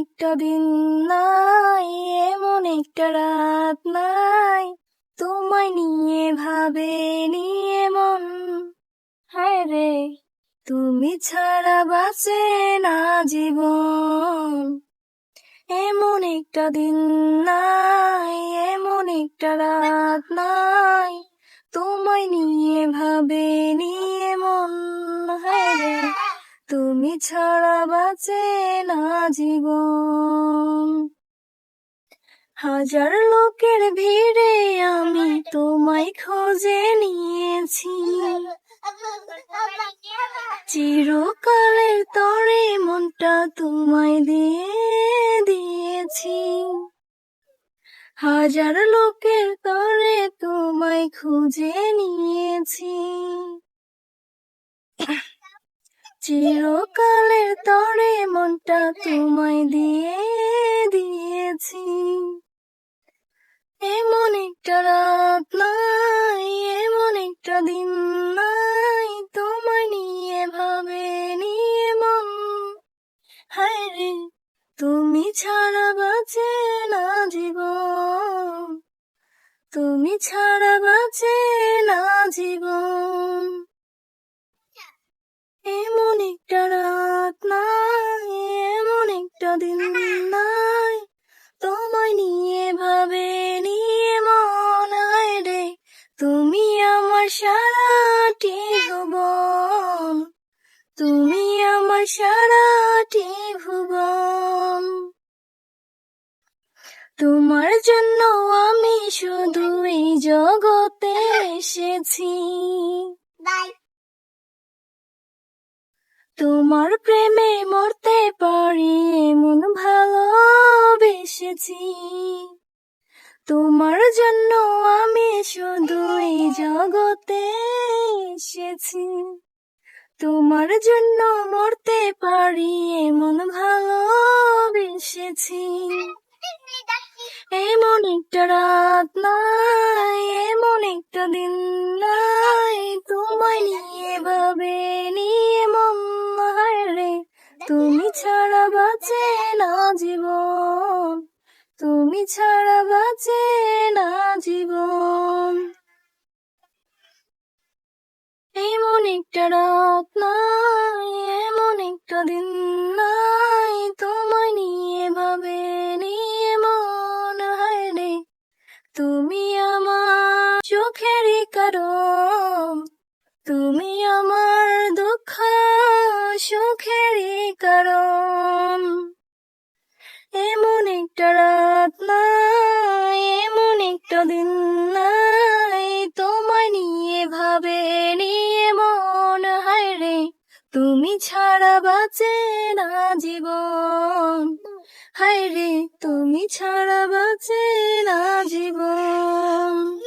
একটা দিন নাই, এমন একটা রাত নাই। তোমায় নিয়ে ভাবে নিয়ে মন। হায় রে, তুমি ছাড়া বাঁচে না জীবন। এমন একটা দিন নাই, এমন একটা রাত নাই। তোমায় নিয়ে ভাবে নিয়ে মন। ছাড়া বাঁচে না জীবন। হাজার লোকের ভিড়ে আমি তোমায় খোঁজে নিয়েছি। চিরকালের তরে মনটা তোমায় দিয়ে দিয়েছি। হাজার লোকের তরে তোমায় খুঁজে নিয়েছি চিরকালের তরে মনটা তোমায় দিয়ে দিয়েছি। এমন একটা রাত নাই, এমন একটা দিন নাই, তোমায় নিয়ে ভাবে নিয়ে মন। হায় রে, তুমি ছাড়া বাঁচে না জীবন। তুমি ছাড়া বাঁচে না জীবন এমন একটা রাত নাই এমন একটা দিন নাই। তোমায় নিয়ে ভাবে নিয়ে মন রে। তুমি আমার সারাটি ভুবন। তুমি আমার সারাটি ভুবন। তোমার জন্য আমি শুধু এই জগতে এসেছি। তোমার প্রেমে মরতে পারি, এমন ভালোবেসেছি। তোমার জন্য আমি শুধু এই জগতে এসেছি। তোমার জন্য মরতে পারি, এমন ভালোবেসেছি। এমন একটা রাত নাই, এমন একটা দিন নাই, তোমায় নিয়ে ভাবে তুমি ছাড়া বাঁচে না জীবন। তুমি ছাড়া বাঁচে না জীবন। এমন একটা রাত নাই, এমন একটা দিন নাই, তোমায় নিয়ে ভাবে নিয়ে মন হায় তুমি আমার চোখেরই কারণ তুমি আমার দুঃখ সুখেরই কারণ। এমন একটা রাত নাই, এমন একটা দিন নাই, তোমায় নিয়ে ভাবে নিয়ে মন হায় রে, তুমি ছাড়া বাঁচে না জীবন। হায় রে, তুমি ছাড়া বাঁচে না জীবন।